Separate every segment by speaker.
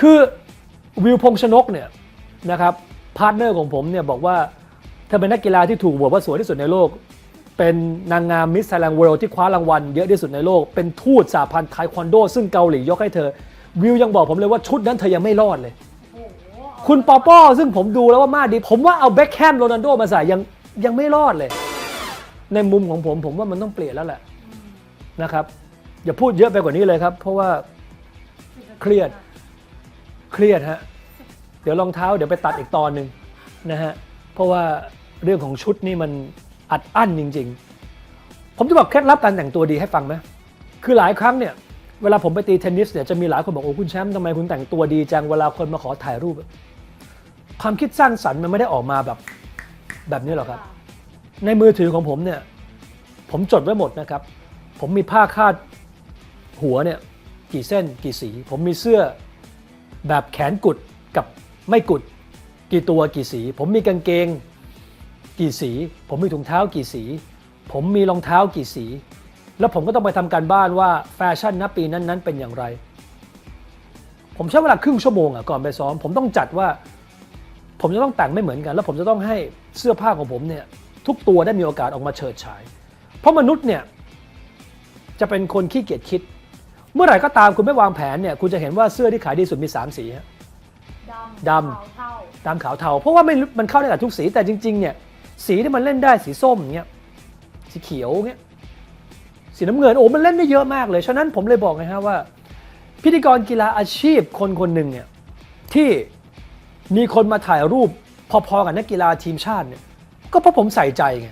Speaker 1: คือวิวพงษ์ชนกเนี่ยนะครับพาร์ทเนอร์ของผมเนี่ยบอกว่าเธอเป็นนักกีฬาที่ถูกโหวตว่าสวยที่สุดในโลก เป็นนางงามมิสไทยแลนด์เวิลด์ที่คว้ารางวัลเยอะที่สุดในโลก เป็นทูตสาพันธ์ไทควันโด ซึ่งเกาหลียกให้เธอ วิวยังบอกผมเลยว่าชุดนั้นเธอยังไม่รอดเลย คุณปอป้อซึ่งผมดูแล้วว่ามาดี ผมว่าเอาเบ็คแฮมโรนัลโดมาใส่ยังยังไม่รอดเลย ในมุมของผมผมว่ามันต้องเปลี่ยนแล้วแหละนะครับอย่าพูดเยอะไปกว่านี้เลยครับ เพราะว่าเครียด เครียดฮะ เดี๋ยวรองเท้าเดี๋ยวไปตัดอีกตอนหนึ่งนะฮะ เพราะว่าเรื่องของชุดนี่มันอัดอั้นจริง ๆ ผมจะบอกเคล็ดลับการแต่งตัวดีให้ฟังไหมคือหลายครั้งเนี่ยเวลาผมไปตีเทนนิสเนี่ยจะมีหลายคนบอกโอ้คุณแชมป์ทำไมคุณแต่งตัวดีจังเวลาคนมาขอถ่ายรูป ความคิดสร้างสรรค์มันไม่ได้ออกมาแบบแบบนี้หรอกครับ ในมือถือของผมเนี่ยผมจดไว้หมดนะครับ ผมมีผ้าคาดหัวเนี่ยกี่เส้นกี่สี ผมมีเสื้อ แบบแขนกุดกับไม่กุด กี่ตัวกี่สี ผมมีกางเกง กี่สี ผมมีถุงเท้ากี่สี ผมมีรองเท้ากี่สี แล้วผมก็ต้องไปทำการบ้านว่าแฟชั่นณปีนั้นๆเป็นอย่างไร ผมใช้เวลาครึ่งชั่วโมงอะก่อนไปซ้อม ผมต้องจัดว่า ผมจะต้องแต่งไม่เหมือนกัน แล้วผมจะต้องให้เสื้อผ้าของผมเนี่ยทุกตัวได้มีโอกาสออกมาเฉิดฉาย เพราะมนุษย์เนี่ยจะเป็นคนขี้เกียจคิด มื่อไหร่ก็ตามคุณไม่วางแผนเนี่ยคุณจะเห็นว่าเสื้อที่ขายดีสุดมี 3 สีฮะ
Speaker 2: ดำ
Speaker 1: ดำ
Speaker 2: ขาวเทา
Speaker 1: ดำขาวเทา เพราะว่าไม่มันเข้าได้กับทุกสีแต่จริง ๆ เนี่ย สีที่มันเล่นได้สีส้มอย่างเงี้ยสีเขียวเงี้ยสีน้ำเงินโอ้มันเล่นได้เยอะมากเลย ฉะนั้นผมเลยบอกไงฮะว่า พิธีกรกีฬาอาชีพคนคนหนึ่งเนี่ยที่มีคนมาถ่ายรูปพอๆกับนักกีฬาทีมชาติเนี่ยก็เพราะผมใส่ใจไง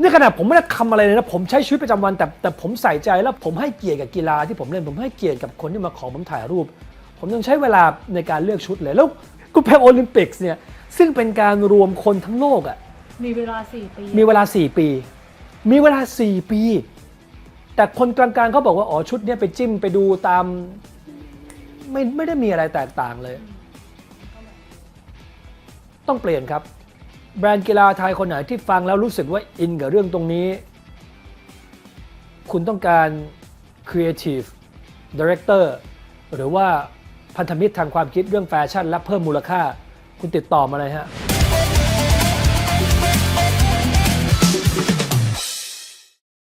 Speaker 1: นี่ขนาดผมไม่ได้ทำอะไรเลยนะผมใช้ชีวิตประจำวันแต่แต่ผมใส่ใจแล้วผมให้เกียรติกับกีฬาที่ผมเล่นผมให้เกียรติกับคนที่มาขอผมถ่ายรูป ผมยังใช้เวลาในการเลือกชุดเลยแล้วกูเพลโอลิมปิกส์เนี่ยซึ่งเป็นการรวมคนทั้งโลกอะ่ะ
Speaker 2: มีเวลาสี่ปี
Speaker 1: มีเวลา 4 ปี มีเวลา 4 ปี แต่คนกลางๆเขาบอกว่า อ๋อ ชุดเนี้ยไปจิ้มไปดูตาม ไม่ไม่ได้มีอะไรแตกต่างเลย ต้องเปลี่ยนครับ แบรนด์กีฬาไทยคนไหนที่ฟังแล้วรู้สึกว่าอินกับเรื่องตรงนี้ คุณต้องการ Creative Director หรือว่าพันธมิตรทางความคิดเรื่องแฟชั่น และเพิ่มมูลค่า คุณติดต่อมาเลยฮะ